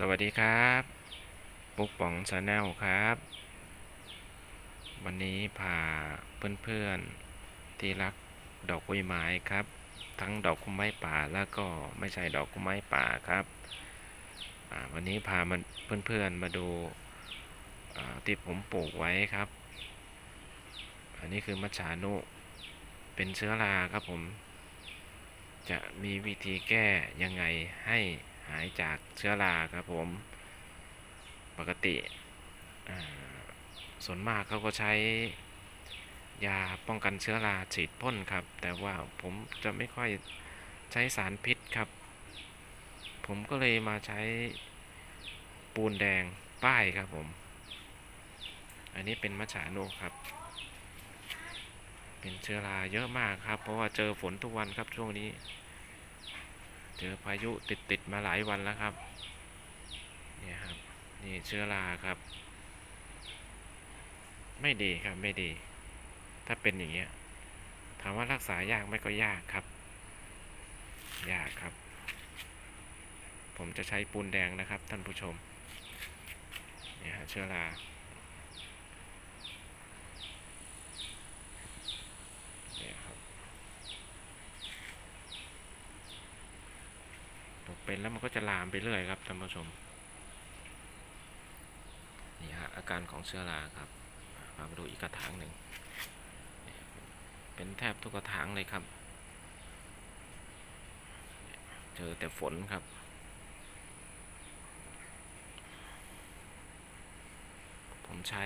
สวัสดีครับปุ๊กป๋องชาแนลครับ วันนี้พาเพื่อนๆที่รักดอกกล้ยไม้ครับ ทั้งดอกกุไม้ป่าแล้วก็ไม่ใช่ดอกกุไม้ป่าครับวันนี้พามันเพื่อนๆมาดูที่ผมปลูกไว้ครับ อันนี้คือมัจฉานุเป็นเชื้อราครับผม จะมีวิธีแก้ยังไงให้ หายจากเชื้อราครับผมปกติส่วนมากเขาก็ใช้ยาป้องกันเชื้อราฉีดพ่นครับ แต่ว่าผมจะไม่ค่อยใช้สารพิษครับ ผมก็เลยมาใช้ปูนแดงป้ายครับผม อันนี้เป็นมัจฉาโนครับ เป็นเชื้อราเยอะมากครับ เพราะว่าเจอฝนทุกวันครับช่วงนี้ เจอพายุติดติดๆมาหลายวันแล้วครับเนี่ยครับนี่เชื้อราครับ ไม่ดีครับไม่ดี ถ้าเป็นอย่างเงี้ยถามว่ารักษายากไหมก็ยากครับ ยากครับ ผมจะใช้ปูนแดงนะครับท่านผู้ชมเนี่ยฮะเชื้อราเนี่ยครับ ตก เป็นแล้วมันก็จะลามไปเรื่อยครับท่านผู้ชมนี่ฮะอาการของเชื้อราครับมาดูอีกกระถางหนึ่งเนี่ยเป็นแทบทุกกระถางเลยครับ เจอแต่ฝนครับผมใช้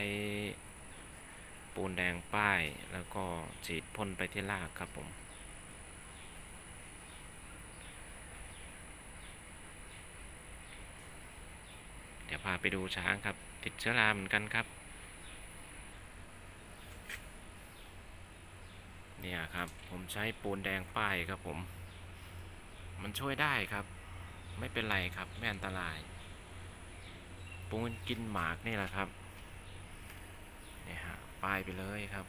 ปูนแดงป้ายแล้วก็ฉีดพ่นไปที่รากครับผม เดี๋ยวพาไปดูช้างครับ ติดเชื้อราเหมือนกันครับ เนี่ยครับ ผมใช้ปูนแดงป้ายครับผม มันช่วยได้ครับ ไม่เป็นไรครับ ไม่อันตราย ปูนกินหมากนี่แหละครับ เนี่ยฮะป้ายไปเลยครับ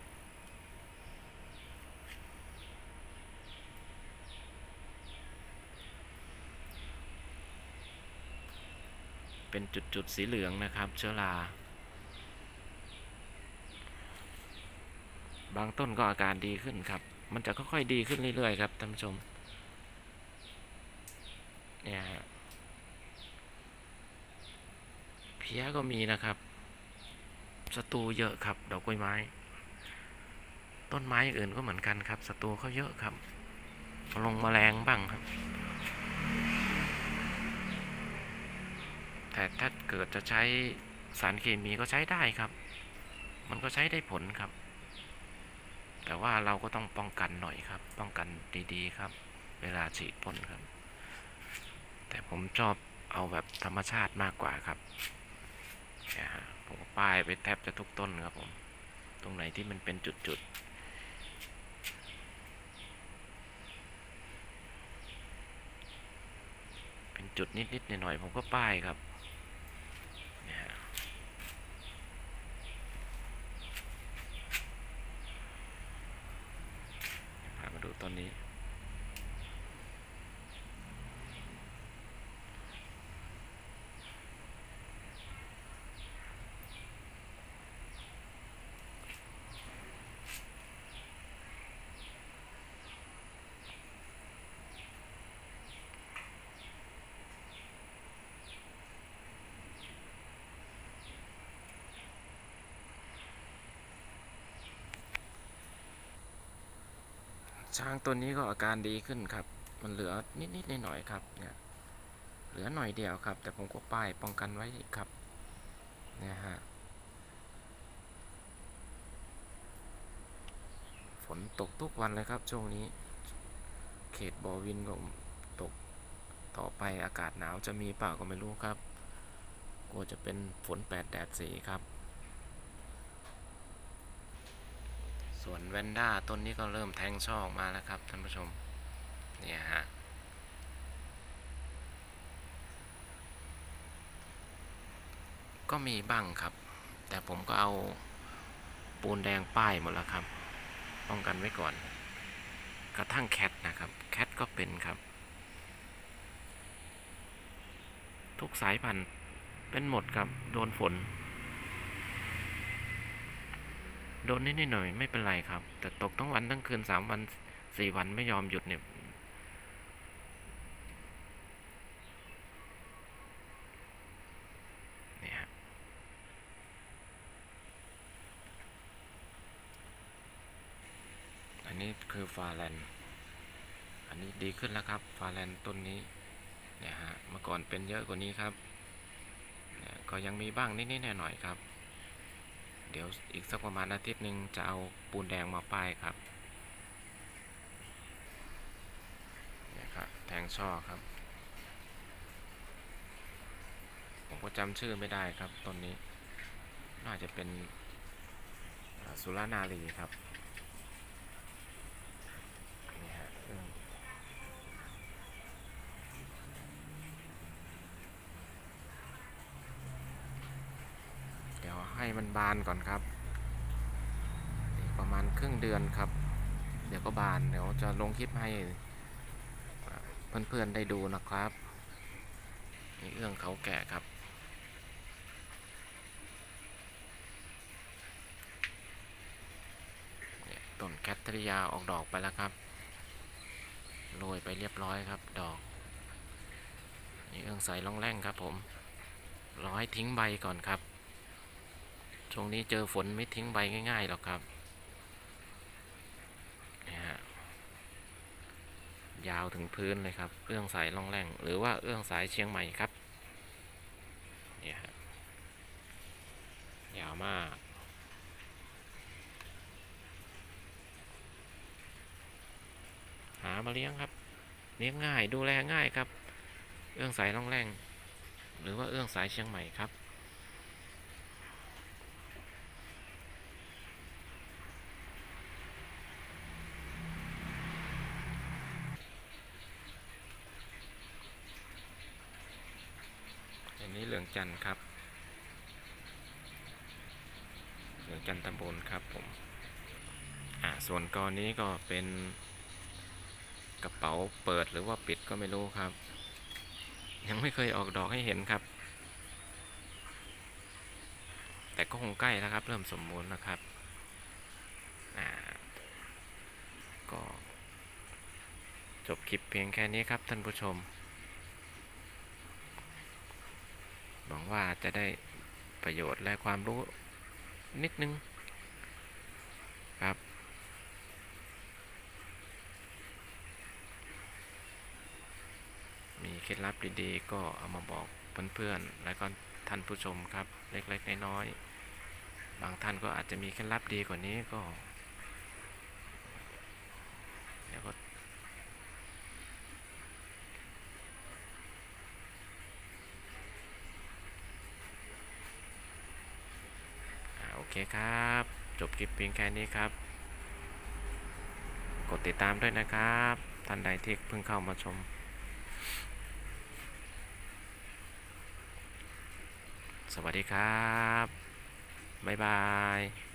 เป็นจุดๆสีเหลืองนะครับ เชื้อรา บางต้นก็อาการดีขึ้นครับ มันจะค่อยๆดีขึ้นเรื่อยๆครับท่านผู้ชม เนี่ยฮะเพี้ยก็มีนะครับศัตรูเยอะครับดอกกล้วยไม้ ต้นไม้อื่นก็เหมือนกันครับศัตรูเขาเยอะครับลงแมลงบ้างครับ แต่ถ้าเกิดจะใช้สารเคมีก็ใช้ได้ครับ มันก็ใช้ได้ผลครับ แต่ว่าเราก็ต้องป้องกันหน่อยครับ ป้องกันดีๆครับ เวลาฉีดพ่นครับ แต่ผมชอบเอาแบบธรรมชาติมากกว่าครับเนี่ยฮะผมก็ป้ายไปแทบจะทุกต้นครับผม ตรงไหนที่มันเป็นจุดๆเป็นจุดนิดๆหน่อยๆผมก็ป้ายครับ เนี่ยฮะพามาดูต้นนี้ ช้างตัวนี้ก็อาการดีขึ้นครับ มันเหลือนิดๆหน่อยๆครับเนี่ยเหลือหน่อยเดียวครับ แต่ผมก็ป้ายป้องกันไว้ครับเนี่ยฮะฝนตกทุกวันเลยครับช่วงนี้ เขตบอวินก็ตกต่อไปอากาศหนาวจะมีเปล่าก็ไม่รู้ครับกลัวจะเป็นฝนแปดแดดสีครับ ส่วนแวนด้าต้นนี้ก็เริ่มแทงช่อออกมาแล้วครับท่านผู้ชม เนี่ยฮะก็มีบ้างครับ แต่ผมก็เอาปูนแดงป้ายหมดแล้วครับ ป้องกันไว้ก่อน กระทั่งแคทนะครับ แคทก็เป็นครับ ทุกสายพันธุ์เป็นหมดครับ โดนฝน โดนนิดๆหน่อยๆไม่เป็นไรครับ แต่ตกทั้งวันทั้งคืนสามวันสี่วันไม่ยอมหยุดเนี่ยอันนี้คือฟาแลน อันนี้ดีขึ้นแล้วครับ ฟาแลนต้นนี้เนี่ยฮะ เมื่อก่อนเป็นเยอะกว่านี้ครับ ก็ยังมีบ้างนิดๆหน่อยๆครับ เดี๋ยวอีกสักประมาณอาทิตย์หนึ่งจะเอาปูนแดงมาป้ายครับเนี่ยครับแทงช่อครับ ผมก็จำชื่อไม่ได้ครับต้นนี้ น่าจะเป็นสุรานารีครับนี่ฮะอืมเดี๋ยวให้มันบานก่อนครับ ประมาณครึ่งเดือนครับ เดี๋ยวก็บานเดี๋ยวจะลงคลิปให้อ่าเพื่อนๆได้ดูนะครับนี่เอื้องเขาแก่ครับต้นแคทเทริยาออกดอกไปแล้วครับโรยไปเรียบร้อยครับ ดอกนี่เอื้องใสล่องแร่งครับผมรอให้ทิ้งใบก่อนครับ ช่วงนี้เจอฝนไม่ทิ้งใบง่ายๆหรอกครับนี่ฮะยาวถึงพื้นเลยครับ เอื้องสายล่องแรงหรือว่าเอื้องสายเชียงใหม่ครับเนี่ยฮะยาวมากหามาเลี้ยงครับ เลี้ยงง่ายดูแลง่ายครับ เอื้องสายล่องแรง หรือว่าเอื้องสายเชียงใหม่ครับ อันนี้เหลือง จันทร์ครับเหลือจันทร์ตำบลครับผม อ่า ส่วนกอนี้ก็เป็นกระเป๋าเปิดหรือว่าปิดก็ไม่รู้ครับ ยังไม่เคยออกดอกให้เห็นครับ แต่ก็คงใกล้แล้วครับ เริ่มสมบูรณ์นะครับ อ่า ก็จบคลิปเพียงแค่นี้ครับท่านผู้ชม หวังว่าจะได้ประโยชน์และความรู้นิดนึงครับมีเคล็ดลับดีๆ ก็เอามาบอกเพื่อนๆ และก็ท่านผู้ชมครับ เล็กๆ น้อยๆ บางท่านก็อาจจะมีเคล็ดลับดีกว่านี้ก็ เดี๋ยวก็อ่าโอ เคครับ จบคลิปเพียงแค่นี้ครับ กดติดตามด้วยนะครับ ท่านใดที่เพิ่งเข้ามาชม สวัสดีครับ บ๊ายบาย